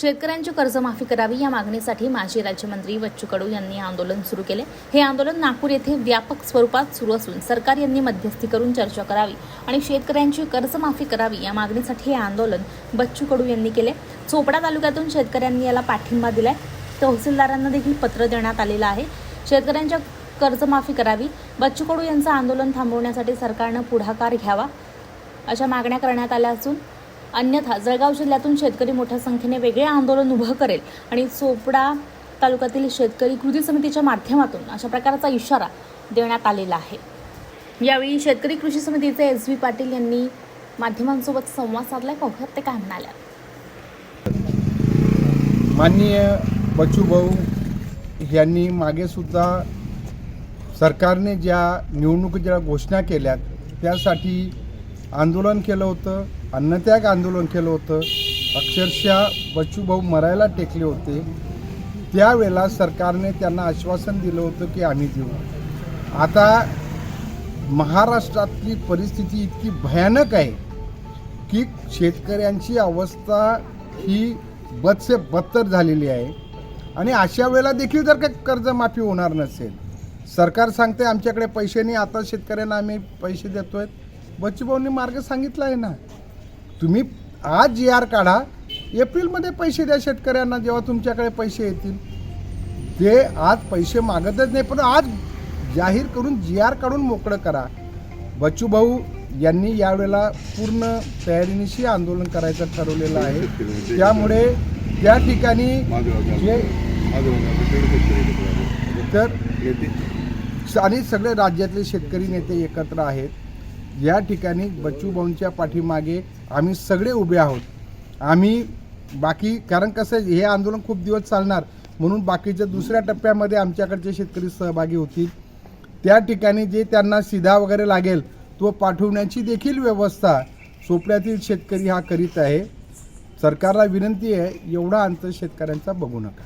शेतकऱ्यांची कर्जमाफी करावी या मागणीसाठी माजी राज्यमंत्री बच्चू कडू यांनी आंदोलन सुरू केले. हे आंदोलन नागपूर येथे व्यापक स्वरूपात सुरू असून सरकार यांनी मध्यस्थी करून चर्चा करावी आणि शेतकऱ्यांची कर्जमाफी करावी या मागणीसाठी हे आंदोलन बच्चू कडू यांनी केले. चोपडा तालुक्यातून शेतकऱ्यांनी याला पाठिंबा दिलाय. तहसीलदारांना देखील पत्र देण्यात आलेलं आहे. शेतकऱ्यांच्या कर्जमाफी करावी. बच्चू कडू यांचं आंदोलन थांबवण्यासाठी सरकारनं पुढाकार घ्यावा अशा मागण्या करण्यात आल्या असून अन्यथा जळगाव जिल्ह्यातून शेतकरी मोठ्या संख्येने वेगळे आंदोलन उभं करेल आणि चोपडा तालुक्यातील शेतकरी कृती समितीच्या माध्यमातून अशा प्रकारचा इशारा देण्यात आलेला आहे. यावेळी शेतकरी कृषी समितीचे एस व्ही पाटील यांनी माध्यमांसोबत संवाद साधला पाहूयात ते काय म्हणाल्या माननीय बच्चूभाऊ यांनी मागेसुद्धा सरकारने ज्या निवडणुकीच्या घोषणा केल्यात त्यासाठी आंदोलन केलं होतं. अन्नत्याग आंदोलन केलं होतं. अक्षरशः बच्चूभाऊ मरायला टेकले होते. त्यावेळेला सरकारने त्यांना आश्वासन दिलं होतं की आम्ही देऊ. आता महाराष्ट्रातली परिस्थिती इतकी भयानक आहे की शेतकऱ्यांची अवस्था ही बदसे बदतर झालेली आहे. आणि अशा वेळेला देखील जर का कर्जमाफी होणार नसेल. सरकार सांगते आमच्याकडे पैसे नाही आता शेतकऱ्यांना आम्ही पैसे देतोय. बच्चूभाऊंनी मार्ग सांगितला आहे ना. तुम्ही आज जी आर काढा. एप्रिलमध्ये पैसे द्या शेतकऱ्यांना जेव्हा तुमच्याकडे पैसे येतील. ते आज पैसे मागतच नाही पण आज जाहीर करून जी आर काढून मोकळं करा. बच्चूभाऊ यांनी यावेळेला पूर्ण तयारीनिशी आंदोलन करायचं ठरवलेलं आहे. त्यामुळे त्या ठिकाणी जे तर आणि सगळे राज्यातले शेतकरी नेते एकत्र आहेत. या ठिकाणी बच्चूभाऊंच्या पाठीमागे आम्ही सगळे उभे आहोत. आम्ही बाकी कारण कसं आहे, हे आंदोलन खूप दिवस चालणार म्हणून बाकीच्या दुसऱ्या टप्प्यामध्ये आमच्याकडचे शेतकरी सहभागी होतील. त्या ठिकाणी जे त्यांना सिधा वगैरे लागेल तो पाठवण्याची देखील व्यवस्था सोपड्यातील शेतकरी हा करीत आहे. सरकारला विनंती आहे एवढा अंतर शेतकऱ्यांचा बघू नका.